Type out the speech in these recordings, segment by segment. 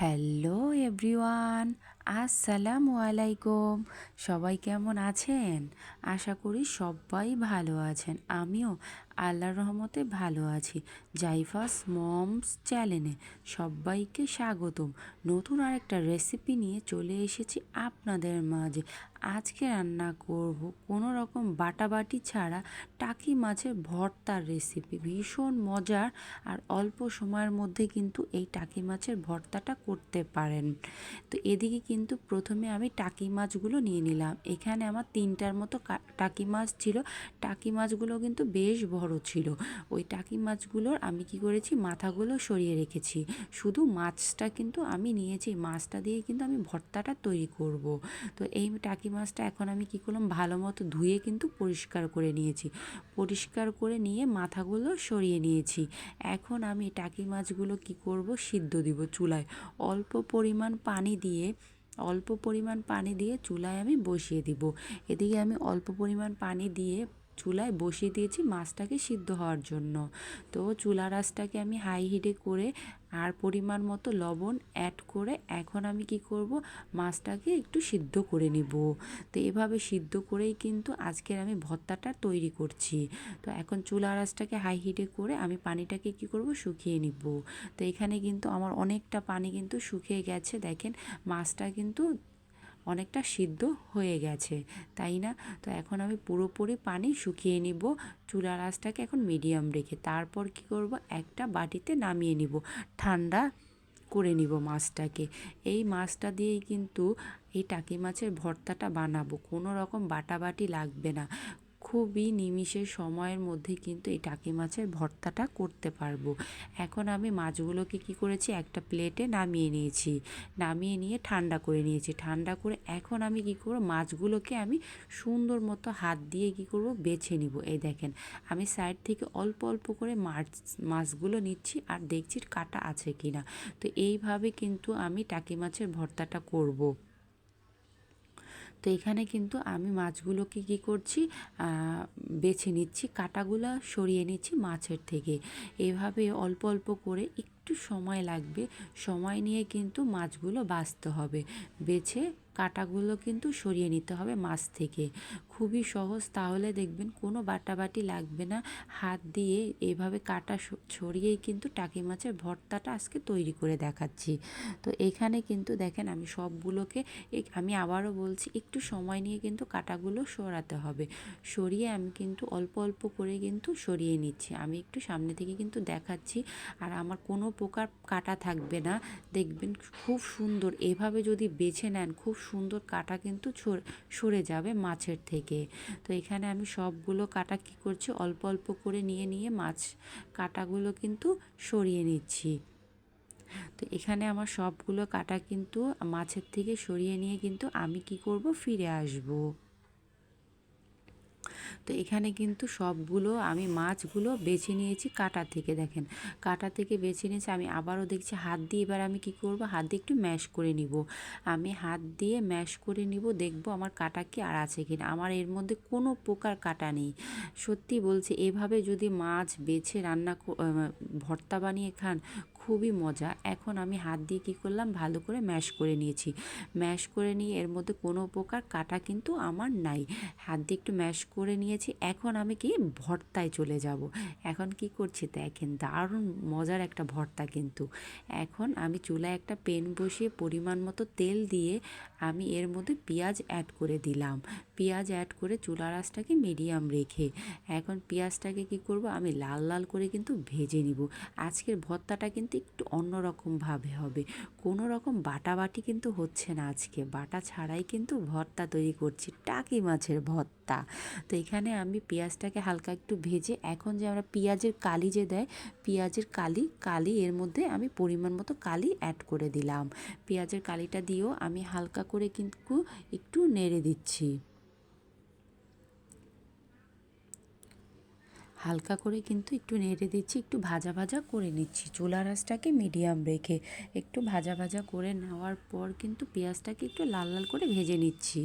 Hello everyone আসসালামু আলাইকুম। সবাই কেমন আছেন? আশা করি সবাই ভালো আছেন। আমিও আল্লাহর রহমতে ভালো আছি। জাইফাস মমস চ্যানেলে সবাইকে স্বাগতম। নতুন আরেকটা রেসিপি নিয়ে চলে এসেছি আপনাদের মাঝে। আজকে রান্না করব কোনো রকম বাটাবাটি ছাড়া টাকি মাছের ভর্তার রেসিপি। ভীষণ মজার আর অল্প সময়ের মধ্যে কিন্তু এই টাকি মাছের ভর্তাটা করতে পারেন। তো এদিকে কিন্তু প্রথমে আমি টাকি মাছগুলো নিয়ে নিলাম। এখানে আমার তিনটার মতো টাকি মাছ ছিল। টাকি মাছগুলো কিন্তু বেশ বড় ছিল। ওই টাকি মাছগুলোর আমি কি করেছি, মাথাগুলো সরিয়ে রেখেছি। শুধু মাছটা কিন্তু আমি নিয়েছি, মাছটা দিয়ে কিন্তু আমি ভর্তাটা তৈরি করব। তো এই টাকি মাছটা এখন আমি কি করলাম, ভালো মতো ধুয়ে কিন্তু পরিষ্কার করে নিয়েছি। পরিষ্কার করে নিয়ে মাথাগুলো সরিয়ে নিয়েছি। এখন আমি টাকি মাছগুলো কি করব, সিদ্ধ দিব চুলায়। অল্প পরিমাণ পানি দিয়ে অল্প পরিমাণ পানি দিয়ে চুলায় আমি বসিয়ে দিব। এদিকে আমি অল্প পরিমাণ পানি দিয়ে চুলায় বসিয়ে দিয়েছি মাছটাকে সিদ্ধ হওয়ার জন্য। তো চুলা রাসটাকে আমি হাই হিটে করে আর পরিমাণ মতো লবণ অ্যাড করে এখন আমি কি করব? মাছটাকে একটু সিদ্ধ করে নেব। তো এভাবে সিদ্ধ করেই কিন্তু আজকের আমি ভর্তাটা তৈরি করছি। তো এখন চুলা রাসটাকে হাই হিটে করে আমি পানিটাকে কি করব? শুকিয়ে নিব। তো এখানে কিন্তু আমার অনেকটা পানি কিন্তু শুকিয়ে গেছে। দেখেন, মাছটা কিন্তু অনেকটা সিদ্ধ হয়ে গেছে, তাই না? তো এখন আমি পুরোপুরি পানি শুকিয়ে নিব, চুলার আঁচটাকে এখন মিডিয়াম রেখে তারপর কি করব? একটা বাটিতে নামিয়ে নিব, ঠান্ডা করে নিব মাছটাকে। এই মাছটা দিয়েই কিন্তু এই টাকি মাছের ভর্তাটা বানাবো, কোনো রকম বাটাবাটি লাগবে না। খুবই নিমিষের সময়ের মধ্যে কিন্তু এই টাকি মাছের ভর্তাটা করতে পারব। এখন আমি মাছগুলোকে কি করেছি, একটা প্লেটে নামিয়ে নিয়েছি। নামিয়ে নিয়ে ঠান্ডা করে নিয়েছি। ঠান্ডা করে এখন আমি কি করব, মাছগুলোকে আমি সুন্দর মতো হাত দিয়ে কি করব, বেছে নিব। এই দেখেন, আমি সাইড থেকে অল্প অল্প করে মাছ, মাছগুলো নিচ্ছি আর দেখছি কাটা আছে কি না তো এইভাবে কিন্তু আমি টাকি মাছের ভর্তাটা করব। তো এখানে কিন্তু আমি মাছগুলোকে কি করছি বেছে নিচ্ছি, কাটাগুলো সরিয়ে নিচ্ছি মাছের থেকে। এভাবে অল্প অল্প করে একটু সময় লাগবে, সময় নিয়ে কিন্তু মাছগুলো বাছতে হবে। বেছে কাটাগুলো কিন্তু সরিয়ে নিতে হবে মাছ থেকে। খুবই সহজ, তাহলে দেখবেন কোনো বাটাবাটি লাগবে না। হাত দিয়ে এভাবে কাটা সরিয়েই কিন্তু টাকি মাছের ভর্তাটা আজকে তৈরি করে দেখাচ্ছি। তো এখানে কিন্তু দেখেন আমি সবগুলোকে আমি আবারও বলছি, একটু সময় নিয়ে কিন্তু কাটাগুলো সরাতে হবে। সরিয়ে আমি কিন্তু অল্প অল্প করে কিন্তু সরিয়ে নিচ্ছি। আমি একটু সামনে থেকে কিন্তু দেখাচ্ছি। আর আমার কোনো প্রকার কাটা থাকবে না। দেখবেন খুব সুন্দর। এভাবে যদি বেছে নেন, খুব সুন্দর কাটা কিন্তু সরে যাবে মাছের থেকে। তো এখানে আমি সবগুলো কাটা কি করছি, অল্প অল্প করে নিয়ে নিয়ে মাছ কাটাগুলো কিন্তু সরিয়ে নিচ্ছি। তো এখানে আমার সবগুলো কাটা কিন্তু মাছের থেকে সরিয়ে নিয়ে কিন্তু আমি কি করব, ফিরে আসব। তো এখানে কিন্তু সবগুলো আমি মাছগুলো বেছে নিয়েছি কাটা থেকে, দেখেন। কাটা থেকে বেছে নিয়েছি, আমি আবারও দেখছি হাত দিয়ে এবার আমি কি করব? হাত দিয়ে একটু ম্যাশ করে নিব। আমি হাত দিয়ে ম্যাশ করে নিব, দেখব আমার কাটা কি আর আছে কিনা। আমার এর মধ্যে কোনো প্রকার কাটা নেই। সত্যি বলছি, এভাবে যদি মাছ বেছে রান্না ভর্তা বানিয়ে খান খুবই মজা। এখন আমি হাত দিয়ে কী করলাম? ভালো করে ম্যাশ করে নিয়েছি। ম্যাশ করে নিয়ে এর মধ্যে কোনো প্রকার কাটা কিন্তু আমার নাই। হাত দিয়ে একটু ম্যাশ করে নিয়েছি। এখন আমি কি ভর্তায় চলে যাব। এখন কি করছি দেখেন? দারুণ মজার একটা ভর্তা কিন্তু। এখন আমি চুলায় একটা পেন বসিয়ে পরিমাণ মতো তেল দিয়ে আমি এর মধ্যে পেঁয়াজ অ্যাড করে দিলাম। পেঁয়াজ অ্যাড করে চুলা রাসটাকে মিডিয়াম রেখে। এখন পেঁয়াজটাকে কি করব? আমি লাল লাল করে কিন্তু ভেজে নিব। আজকের ভর্তাটা কিন্তু একটু অন্যরকমভাবে হবে। কোনো রকম বাটাবাটি কিন্তু হচ্ছে না আজকে। বাটা ছাড়াই কিন্তু ভর্তা তৈরি করছি, টাকি মাছের ভর্তা। তো এখানে আমি পেঁয়াজটাকে হালকা একটু ভেজে, এখন যে আমরা পেঁয়াজের কালি যে দেয়, পেঁয়াজের কালি কালি এর মধ্যে আমি পরিমাণ মতো কালি অ্যাড করে দিলাম। পেঁয়াজের কালিটা দিয়েও আমি হালকা করে কিন্তু একটু নেড়ে দিচ্ছি। হালকা করে কিন্তু একটু নেড়ে দিচ্ছি, একটু ভাজা ভাজা করে নিচ্ছি। চুলা রাসটাকে মিডিয়াম রেখে একটু ভাজা ভাজা করে নেওয়ার পর কিন্তু পেঁয়াজটাকে একটু লাল লাল করে ভেজে নিচ্ছি।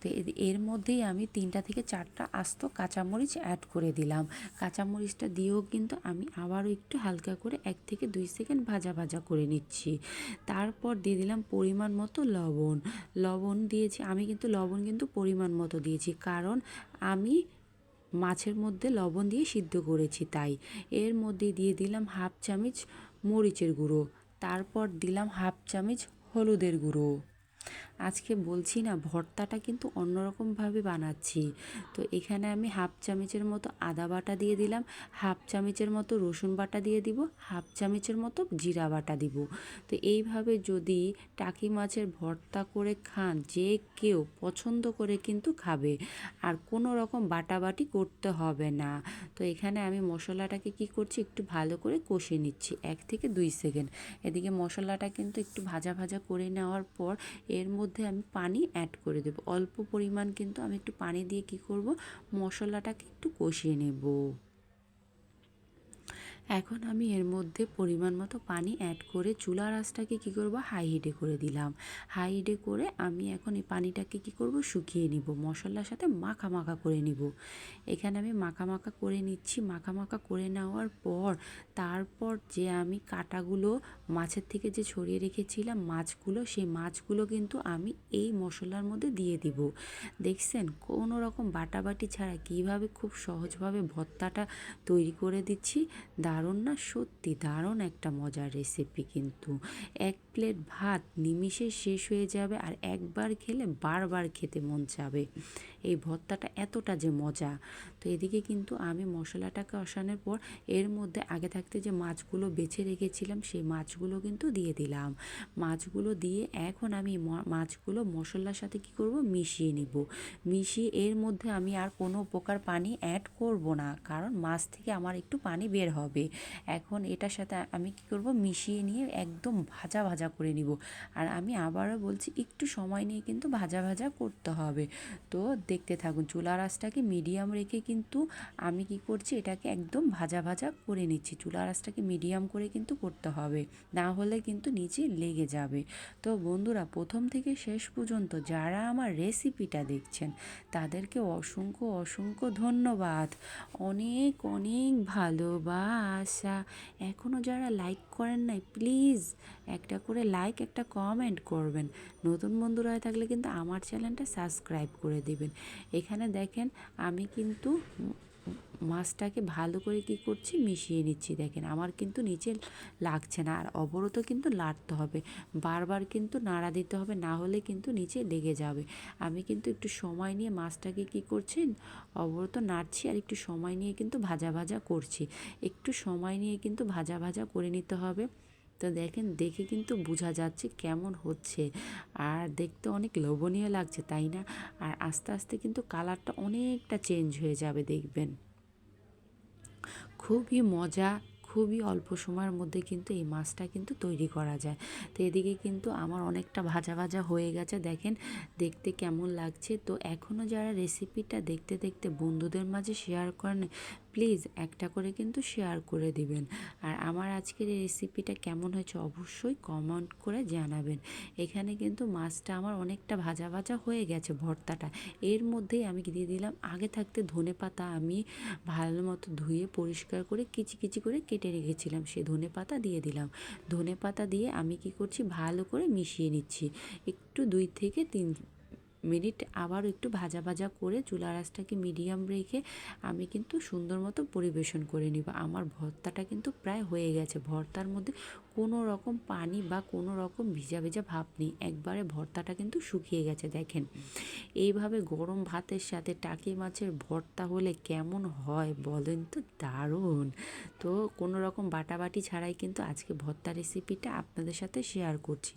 তো এর মধ্যেই আমি তিনটা থেকে চারটা আস্ত কাঁচামরিচ অ্যাড করে দিলাম। কাঁচামরিচটা দিয়েও কিন্তু আমি আবারও একটু হালকা করে এক থেকে দুই সেকেন্ড ভাজা ভাজা করে নিচ্ছি। তারপর দিয়ে দিলাম পরিমাণ মতো লবণ। লবণ দিয়েছি, আমি কিন্তু লবণ কিন্তু পরিমাণ মতো দিয়েছি। কারণ আমি মাছের মধ্যে লবণ দিয়ে সিদ্ধ করেছি তাই। এর মধ্যে দিয়ে দিলাম হাফ চামচ মরিচের গুঁড়ো। তারপর দিলাম হাফ চামচ হলুদের গুঁড়ো। আজকে বলছি না, ভর্তাটা কিন্তু অন্যরকমভাবে বানাচ্ছি। তো এখানে আমি হাফ চামচের মতো আদা বাটা দিয়ে দিলাম, হাফ চামচের মতো রসুন বাটা দিয়ে দিব, হাফ চামচের মতো জিরা বাটা দিব। তো এইভাবে যদি টাকি মাছের ভর্তা করে খান, যে কেউ পছন্দ করে কিন্তু খাবে। আর কোনো রকম বাটাবাটি করতে হবে না। তো এখানে আমি মশলাটাকে কি করছি, একটু ভালো করে কষে নিচ্ছি, এক থেকে দুই সেকেন্ড। এদিকে মশলাটা কিন্তু একটু ভাজা ভাজা করে নেওয়ার পর, এর মধ্যে আমি পানি অ্যাড করে দেবো। অল্প পরিমাণ কিন্তু আমি একটু পানি দিয়ে কি করব? মশলাটাকে একটু কষিয়ে নেব। এখন আমি এর মধ্যে পরিমাণ মতো পানি অ্যাড করে চুলার আঁচটাকে কী করব? হাই হিটে করে দিলাম। হাই হিটে করে আমি এখন এই পানিটাকে কী করব? শুকিয়ে নিব। মশলার সাথে মাখা মাখা করে নিব। এখানে আমি মাখা মাখা করে নিচ্ছি। মাখা মাখা করে নেওয়ার পর, তারপর যে আমি কাটাগুলো মাছের থেকে যে ছড়িয়ে রেখেছিলাম মাছগুলো, সেই মাছগুলো কিন্তু আমি এই মশলার মধ্যে দিয়ে দিব। দেখছেন? কোনো রকম বাটাবাটি ছাড়া কীভাবে খুব সহজভাবে ভর্তাটা তৈরি করে দিচ্ছি? দারুণ না? সত্যি দারুণ একটা মজার রেসিপি কিন্তু। এক প্লেট ভাত নিমিষে শেষ হয়ে যাবে আর একবার খেলে বারবার খেতে মন চাবে। এই ভর্তাটা এতটা যে মজা। তো এদিকে কিন্তু আমি মশলাটাকে কষানোর পর এর মধ্যে আগে থাকতে যে মাছগুলো বেছে রেখেছিলাম, সেই মাছগুলো কিন্তু দিয়ে দিলাম। মাছগুলো দিয়ে এখন আমি মাছগুলো মশলার সাথে কি করব? মিশিয়ে নিব। মিশিয়ে এর মধ্যে আমি আর কোনো প্রকার পানি অ্যাড করব না। কারণ মাছ থেকে আমার একটু পানি বের হবে। এখন এটার সাথে আমি কি করব? মিশিয়ে নিয়ে একদম ভাজা ভাজা করে নিব। আর আমি আবারও বলছি, একটু সময় নিয়ে কিন্তু ভাজা ভাজা করতে হবে। তো দেখতে থাকুন, চুলার আঁচটাকে মিডিয়াম রেখে কিন্তু আমি কি করছি, এটাকে একদম ভাজা ভাজা করে নিচ্ছি। চুলার আঁচটাকে মিডিয়াম করে কিন্তু করতে হবে, না হলে কিন্তু নিচে লেগে যাবে। তো বন্ধুরা, প্রথম থেকে শেষ পর্যন্ত যারা আমার রেসিপিটা দেখছেন, তাদেরকে অসংখ্য অসংখ্য ধন্যবাদ। অনেক অনেক ভালোবাসা। এখনও যারা লাইক করেন নাই প্লিজ একটা করে লাইক একটা কমেন্ট করবেন। নতুন বন্ধুরা হয়ে থাকলে কিন্তু আমার চ্যানেলটা সাবস্ক্রাইব করে দিবেন। এখানে দেখেন, আমি কিন্তু মাছটাকে ভালো করে কি করছি, মিশিয়ে নিচ্ছি। দেখেন, আমার কিন্তু নিচে লাগছে না, আর অবরত কিন্তু লাড়তে হবে। বারবার কিন্তু নাড়া দিতে হবে, না হলে কিন্তু নিচে লেগে যাবে। আমি কিন্তু একটু সময় নিয়ে মাছটাকে কি করছেন অবরত নাড়ছি, আর একটু সময় নিয়ে কিন্তু ভাজা ভাজা করছি। একটু সময় নিয়ে কিন্তু ভাজা ভাজা করে নিতে হবে। তো দেখেন, দেখে কিন্তু বোঝা যাচ্ছে কেমন হচ্ছে। আর দেখতে অনেক লোভনীয় লাগছে, তাই না? আর আস্তে আস্তে কিন্তু কালারটা অনেকটা চেঞ্জ হয়ে যাবে, দেখবেন। খুবই মজা, খুবই অল্প সময়ের মধ্যে কিন্তু এই মাছটা কিন্তু তৈরি করা যায়। তো এদিকে কিন্তু আমার অনেকটা ভাজা ভাজা হয়ে গেছে, দেখেন, দেখতে কেমন লাগছে। তো এখনও যারা রেসিপিটা দেখতে দেখতে বন্ধুদের মাঝে শেয়ার করেন প্লিজ একটা করে কিন্তু শেয়ার করে দিবেন। আর আমার আজকের এই রেসিপিটা কেমন হয়েছে অবশ্যই কমেন্ট করে জানাবেন। এখানে কিন্তু মাছটা আমার অনেকটা ভাজা ভাজা হয়ে গেছে ভর্তাটা। এর মধ্যেই আমি দিয়ে দিলাম, আগে থাকতে ধনে পাতা আমি ভালো মতো ধুয়ে পরিষ্কার করে কিচি কিচি করে কেটে রেখেছিলাম সে ধনে পাতা দিয়ে দিলাম। ধনে পাতা দিয়ে আমি কি করছি, ভালো করে মিশিয়ে নিচ্ছি। একটু দুই থেকে তিন মিনিট আবার একটু ভাজা ভাজা করে চুলা আঁচটাকে মিডিয়াম রেখে আমি কিন্তু সুন্দর মতো পরিবেশন করে নিব। আমার ভর্তাটা কিন্তু প্রায় হয়ে গেছে। ভর্তার মধ্যে কোনো রকম পানি বা কোনো রকম ভিজা ভিজা ভাব নেই। একবারে ভর্তাটা কিন্তু শুকিয়ে গেছে, দেখেন। এইভাবে গরম ভাতের সাথে টাকি মাছের ভর্তা হলে কেমন হয় বলেন তো? দারুণ! তো কোনো রকম বাটাবাটি ছাড়াই কিন্তু আজকে ভর্তা রেসিপিটা আপনাদের সাথে শেয়ার করছি।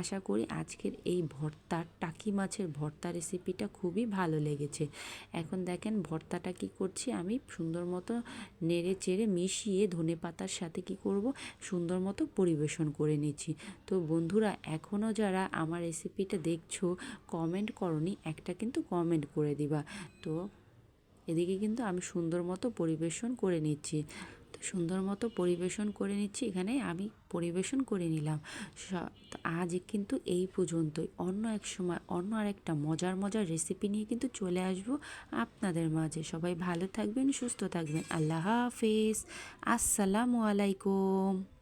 আশা করি আজকের এই ভর্তার টাকি মাছের ভর্তা রেসিপিটা খুবই ভালো লেগেছে। এখন দেখেন ভর্তাটা কি করছি আমি, সুন্দর মতো নেড়ে চেড়ে মিশিয়ে ধনে পাতার সাথে কি করব, সুন্দর মতো পরিবেশন করে নিচ্ছি। তো বন্ধুরা এখনও যারা আমার রেসিপিটা দেখছ কমেন্ট করনি, একটা কিন্তু কমেন্ট করে দিবা। তো এদিকে কিন্তু আমি সুন্দর মতো পরিবেশন করে নিচ্ছি। সুন্দর মতো পরিবেশন করে নিচ্ছি, এখানে আমি পরিবেশন করে নিলাম। আজ কিন্তু এই পর্যন্তই। অন্য এক সময়, অন্য আরেকটা মজার মজার রেসিপি নিয়ে কিন্তু চলে আসব আপনাদের মাঝে। সবাই ভালো থাকবেন, সুস্থ থাকবেন। আল্লাহ হাফেজ। আসসালামু আলাইকুম।